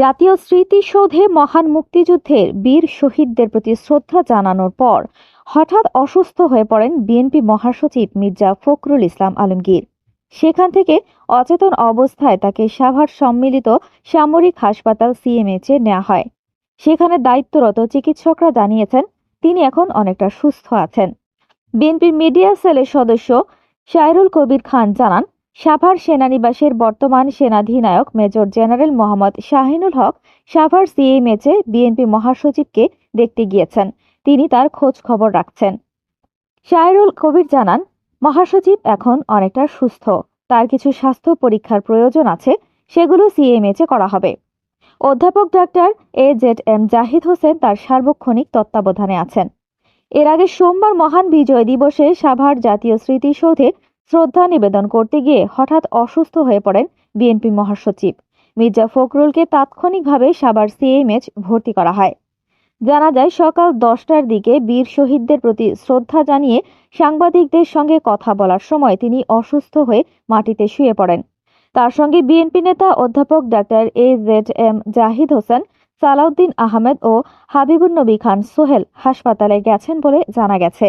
জাতীয় স্মৃতিসৌধে মহান মুক্তিযুদ্ধের বীর শহীদদের প্রতি শ্রদ্ধা জানানোর পর হঠাৎ অসুস্থ হয়ে পড়েন বিএনপি মহাসচিব মির্জা ফখরুল ইসলাম আলমগীর। সেখান থেকে অচেতন অবস্থায় তাকে সাভার সম্মিলিত সামরিক হাসপাতাল সিএমএইচে নেওয়া হয়। সেখানে দায়িত্বরত চিকিৎসকরা জানিয়েছেন, তিনি এখন অনেকটা সুস্থ আছেন। বিএনপির মিডিয়া সেলের সদস্য শায়রুল কবির খান জানান সাভার সেনানিবাসের বর্তমান সেনাধিনায়ক মেজর জেনারেল মোহাম্মদ শাহিনুল হক সাভার সিএ সিএমএচে বিএনপি মহাসচিবকে দেখতে গিয়েছেন। তিনি তার খোঁজ খবর রাখছেন। শায়রুল কবির জানান, মহাসচিব এখন অনেকটা সুস্থ। তার কিছু স্বাস্থ্য পরীক্ষার প্রয়োজন আছে, সেগুলো সিএমএচে করা হবে। অধ্যাপক doctor A Z M Zahid Hossain তার সার্বক্ষণিক তত্ত্বাবধানে আছেন। এর আগে সোমবার মহান বিজয় দিবসে সাভার জাতীয় স্মৃতিসৌধে শ্রদ্ধা নিবেদন করতে গিয়ে হঠাৎ অসুস্থ হয়ে পড়েন বিএনপি মহাসচিব। মির্জা ফখরুলকে তাৎক্ষণিকভাবে সাবার সিএমএচ ভর্তি করা হয়। জানা যায়, সকাল দশটার দিকে বীর শহীদদের প্রতি শ্রদ্ধা জানিয়ে সাংবাদিকদের সঙ্গে কথা বলার সময় তিনি অসুস্থ হয়ে মাটিতে শুয়ে পড়েন। তার সঙ্গে বিএনপি নেতা অধ্যাপক doctor A Z M Zahid Hossain, Salahuddin Ahmed ও হাবিবুন নবী খান সোহেল হাসপাতালে গেছেন বলে জানা গেছে।